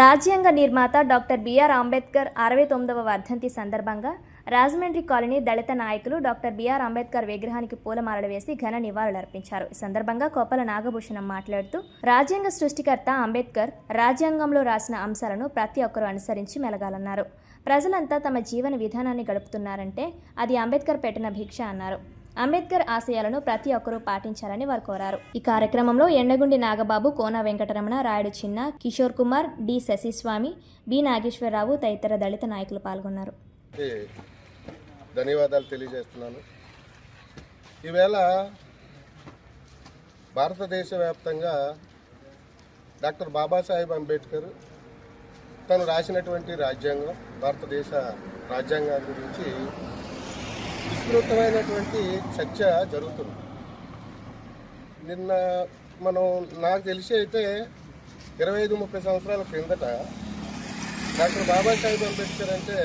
రాజ్యాంగ నిర్మాత doctor BR Ambedkar అరవై తొమ్మిదవ వర్ధంతి సందర్భంగా రాజమండ్రి కాలనీ దళిత నాయకులు డాక్టర్ బిఆర్ అంబేద్కర్ విగ్రహానికి పూలమాలలు వేసి ఘన నివాళులర్పించారు ఈ సందర్భంగా కోపల నాగభూషణం మాట్లాడుతూ రాజ్యాంగ సృష్టికర్త అంబేద్కర్ రాజ్యాంగంలో రాసిన అంశాలను ప్రతి ఒక్కరూ అనుసరించి మెలగాలన్నారు. ప్రజలంతా తమ జీవన విధానాన్ని గడుపుతున్నారంటే అది అంబేద్కర్ పెట్టిన భిక్ష అన్నారు. అంబేద్కర్ ఆశయాలను ప్రతి ఒక్కరూ పాటించాలని వారు కోరారు. ఈ కార్యక్రమంలో ఎండగుండి నాగబాబు కోన వెంకటరమణ రాయుడు చిన్న కిషోర్ కుమార్ డి శశిస్వామి బి నాగేశ్వరరావు తదితర దళిత నాయకులు పాల్గొన్నారు. ధన్యవాదాలు తెలియజేస్తున్నాను. ఈవేళ భారతదేశ వ్యాప్తంగా డాక్టర్ బాబాసాహెబ్ అంబేద్కర్ తను రాసినటువంటి రాజ్యాంగం భారతదేశ రాజ్యాంగం గురించి విస్తృతమైనటువంటి చర్చ జరుగుతుంది. నిన్న మనం నాకు తెలిసి అయితే ఇరవై ఐదు ముప్పై సంవత్సరాల క్రిందట డాక్టర్ బాబాసాహెబ్ అంబేద్కర్ అంటే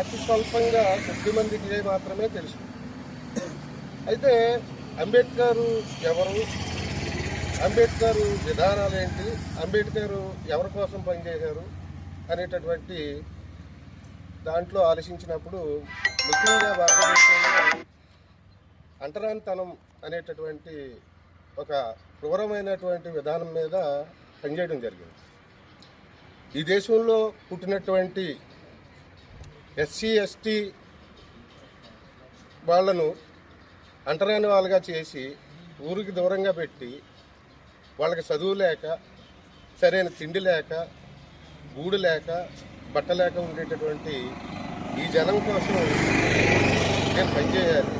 అతి స్వల్పంగా కొద్ది మందికి మాత్రమే తెలుసు. అయితే అంబేద్కర్ ఎవరు? అంబేద్కర్ విధానాలు ఏంటి? అంబేద్కర్ ఎవరి కోసం పనిచేశారు? అనేటటువంటి దాంట్లో ఆలోచించినప్పుడు ముఖ్యంగా భారతదేశంలో అంటరానితనం అనేటటువంటి ఒక క్రూరమైనటువంటి విధానం మీద పనిచేయడం జరిగింది. ఈ దేశంలో పుట్టినటువంటి ఎస్సీ ఎస్టీ వాళ్ళను అంటరాని వాళ్ళగా చేసి ఊరికి దూరంగా పెట్టి వాళ్ళకి చదువు లేక సరైన తిండి లేక గూడు లేక బట్టలేక ఉండేటటువంటి ఈ జనం కోసం నేను పనిచేయాలి.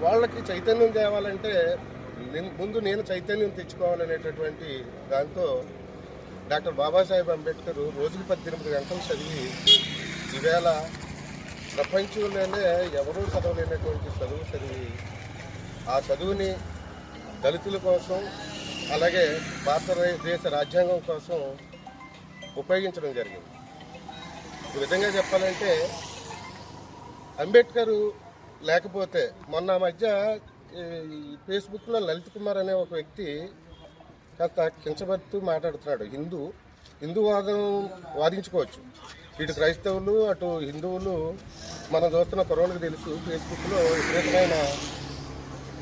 వాళ్ళకి చైతన్యం తేవాలంటే నేను- ముందు నేను చైతన్యం తెచ్చుకోవాలనేటటువంటి దాంతో డాక్టర్ బాబాసాహెబ్ అంబేద్కర్ రోజుకి పద్దెనిమిది గంటలు చదివి ఈవేళ ప్రపంచంలోనే ఎవరూ చదవలేనటువంటి చదువు చదివి ఆ చదువుని దళితుల కోసం అలాగే భారతదేశ రాజ్యాంగం కోసం ఉపయోగించడం జరిగింది. ఈ విధంగా చెప్పాలంటే అంబేద్కర్ లేకపోతే మొన్న మధ్య ఈ ఫేస్బుక్లో లలిత్ కుమార్ అనే ఒక వ్యక్తి కాస్త కించబడుతూ మాట్లాడుతున్నాడు. హిందూ హిందూవాదం వాదించుకోవచ్చు. ఇటు క్రైస్తవులు అటు హిందువులు మనం చూస్తున్న కుర్రోళ్ళకి తెలుసు ఫేస్బుక్లో విపరీతమైన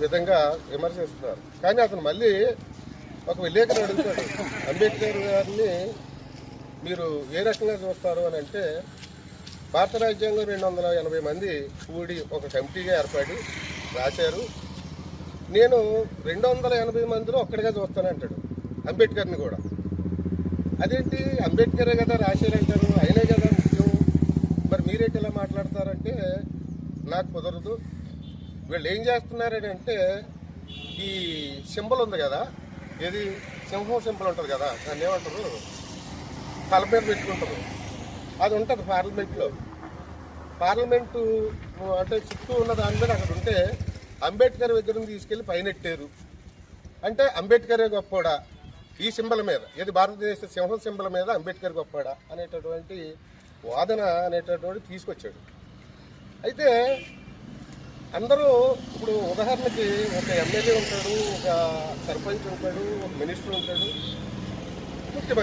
విధంగా విమర్శిస్తున్నారు. కానీ అతను మళ్ళీ ఒక విలేకరు అడుగుతాడు. అంబేద్కర్ గారిని మీరు ఏ రకంగా చూస్తారు అని అంటే భారత రాజ్యాంగం రెండు వందల ఎనభై మంది కూడి ఒక కమిటీగా ఏర్పడి రాశారు. నేను రెండు వందల ఎనభై మందిలో ఒక్కడిగా చూస్తానంటాడు అంబేద్కర్ని కూడా. అదేంటి? అంబేద్కరే కదా రాశారంటారు ఆయనే కదా ముఖ్యం. మరి మీరేంటి ఇలా మాట్లాడతారంటే నాకు కుదరదు. వీళ్ళు ఏం చేస్తున్నారని అంటే ఈ సింబల్ ఉంది కదా ఏది? సింహం సింబల్ ఉంటుంది కదా దాన్ని ఏమంటారు? తల మీద పెట్టుకుంటారు. అది ఉంటుంది పార్లమెంట్లో. పార్లమెంటు అంటే చుట్టూ ఉన్న దాని మీద అక్కడ ఉంటే అంబేద్కర్ విగ్రహం తీసుకెళ్ళి పైనెట్టారు అంటే అంబేద్కరే గొప్పడా ఈ సింబల్ మీద. ఇది భారతదేశ సింహం సింబల్ మీద అంబేద్కర్ గొప్పోడా అనేటటువంటి వాదన అనేటటువంటి తీసుకొచ్చాడు. అయితే అందరూ ఇప్పుడు ఉదాహరణకి ఒక ఎమ్మెల్యే ఉంటాడు ఒక సర్పంచ్ ఉంటాడు ఒక మినిస్టర్ ఉంటాడు. ಮುಖ್ಯ